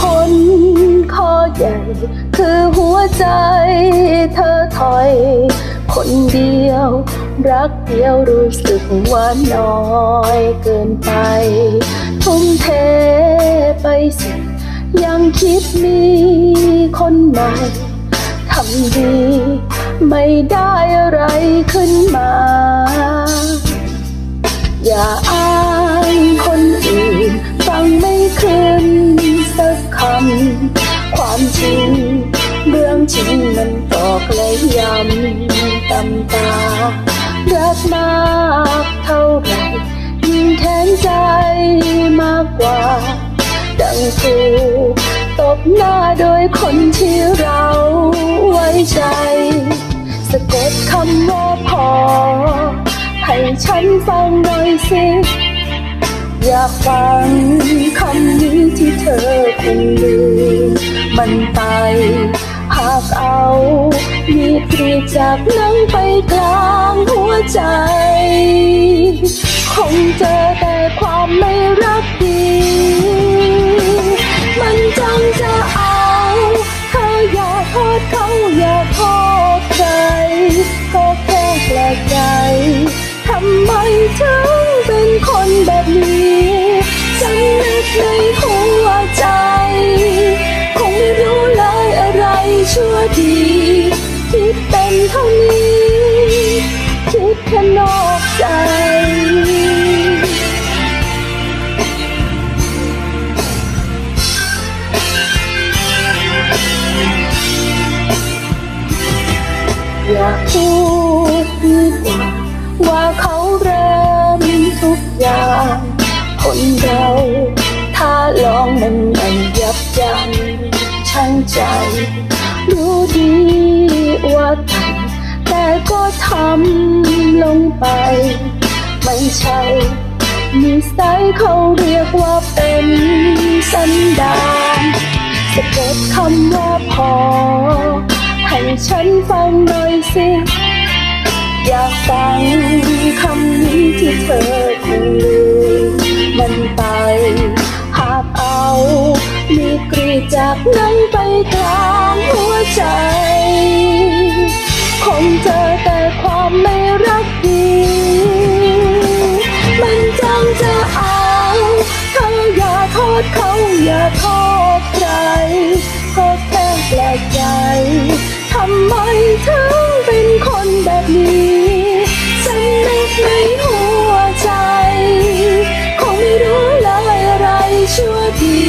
คนข้อใหญ่ คือหัวใจเธอถอย คนเดียว รักเดียวรู้สึกว่าน้อยเกินไป ทุ่มเทไปสิยังคิดมีคนใหม่ทำดี ไม่ได้อะไรขึ้นมา อย่าอ้างคนอื่นฟังไม่ ความจริง เรื่องจริงมันบอกและย้ำตำตา รักมากเท่าไหร่ยิ่งแทนใจมากกว่า ดังถูกตบหน้าโดยคนที่เราไว้ใจ สะกดคำว่าพอ ให้ฉันฟังหน่อยสิอยากฟังคำนี้ที่เธอคงลืม มันไปหากเอามีดกรีดจากหนังไปกลางหัวใจ คงเจอแต่ความไม่รักดี อย่าพูดดีกว่าว่าเขาเริ่มทุกอย่าง คนเราถ้าลองมันมันยับยั้งชั่งใจ รู้ดีว่าทำแต่ก็ทำลงไป ไม่ใช่นิสัยเขาเรียกว่าเป็นสันดานสะกดคำว่าพอ ฉันฟังหน่อยสิ อยากฟังคำนี้ที่เธอพูด ชั่วดี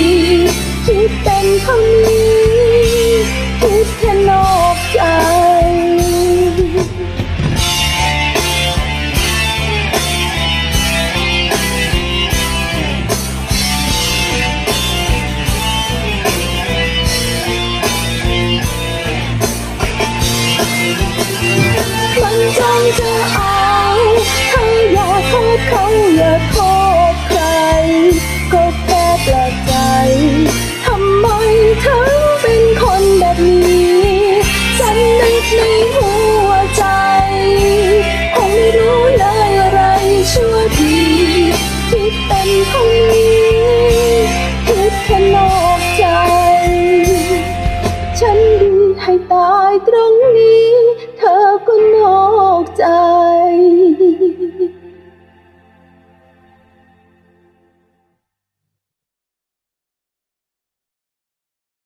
คิดเป็นเท่านี้คิดแค่นอกใจมันจังจะเอาเธออย่าโทษเขาอย่าโท